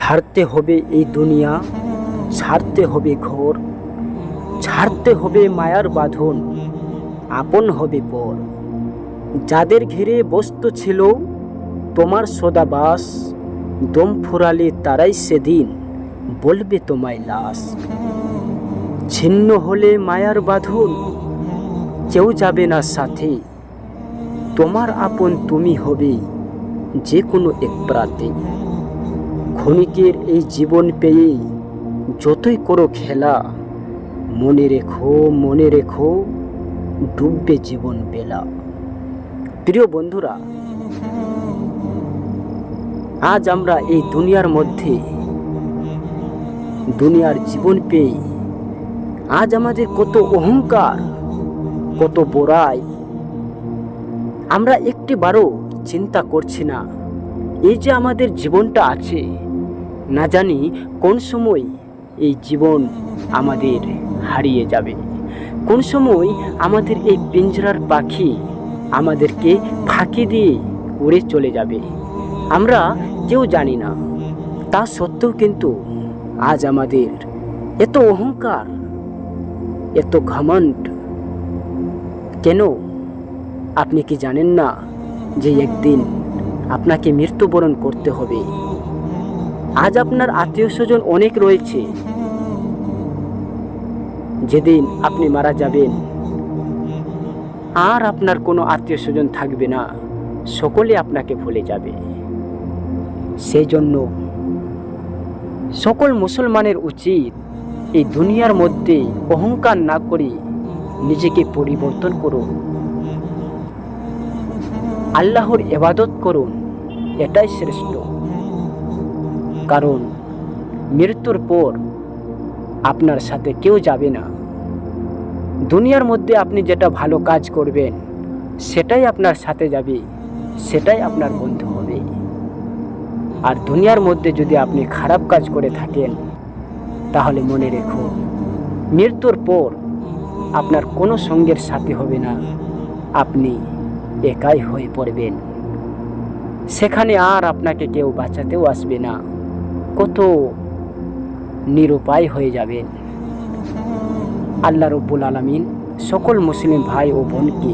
ছাড়তে হবে এই দুনিয়া, ছাড়তে হবে ঘোর, ছাড়তে হবে মায়ার বাঁধন, আপন হবে পর। যাদের ঘিরে বস্তু ছিল, তোমার সদাবাস, দম ফুরালে তারাই সেদিন বলবে তোমায় লাশ। ছিন্ন হলে মায়ার বাঁধন, কেউ যাবে না সাথে। তোমার আপন তুমি হবে যে কোনো এক প্রাতে ক্ষণিকের এই জীবন পেয়ে যতই করো খেলা, মনে রেখো মনে রেখো, ডুববে জীবন বেলা। প্রিয় বন্ধুরা, আজ আমরা এই দুনিয়ার মধ্যে, দুনিয়ার জীবন পেয়ে আজ আমাদের কত অহংকার, কত বড়াই, আমরা একটি বারও চিন্তা করছি না, এই যে আমাদের জীবনটা আছে না জানি কোন সময় এই জীবন আমাদের হারিয়ে যাবে। কোন সময় আমাদের এই পিঞ্জরার পাখি আমাদেরকে ফাঁকি দিয়ে উড়ে চলে যাবে। আমরা কেউ জানি না। তা সত্ত্বেও কিন্তু আজ আমাদের এত অহংকার, এত ঘমণ্ড, কেন আপনি কি জানেন না যে একদিন আপনাকে মৃত্যুবরণ করতে হবে? আজ আপনার আত্মীয় স্বজন অনেক রয়েছে। যেদিন আপনি মারা যাবেন, আর আপনার কোনো আত্মীয় স্বজন থাকবে না, সকলে আপনাকে ভুলে যাবে। সেই জন্য সকল মুসলমানের উচিত এই দুনিয়ার মধ্যে অহংকার না করে নিজেকে পরিবর্তন করুন। আল্লাহর এবাদত করুন, এটাই শ্রেষ্ঠ। কারণ মৃত্যুর পর আপনার সাথে কেউ যাবে না। দুনিয়ার মধ্যে আপনি যেটা ভালো কাজ করবেন, সেটাই আপনার সাথে যাবে, সেটাই আপনার বন্ধু হবে। আর দুনিয়ার মধ্যে যদি আপনি খারাপ কাজ করে থাকেন, তাহলে মনে রেখো, মৃত্যুর পর আপনার কোনো সঙ্গের সাথে হবে না। আপনি একাই হয়ে পড়বেন। সেখানে আর আপনাকে কেউ বাঁচাতেও আসবে না। কত নিরুপায় হয়ে যাবেন। আল্লাহ রব্বুল আলমিন সকল মুসলিম ভাই ও বোনকে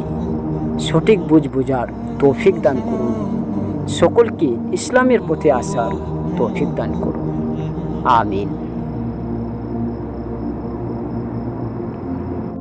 সঠিক বুঝ বুঝার তৌফিক দান করুন। সকলকে ইসলামের পথে আসার তৌফিক দান করুন। আমিন।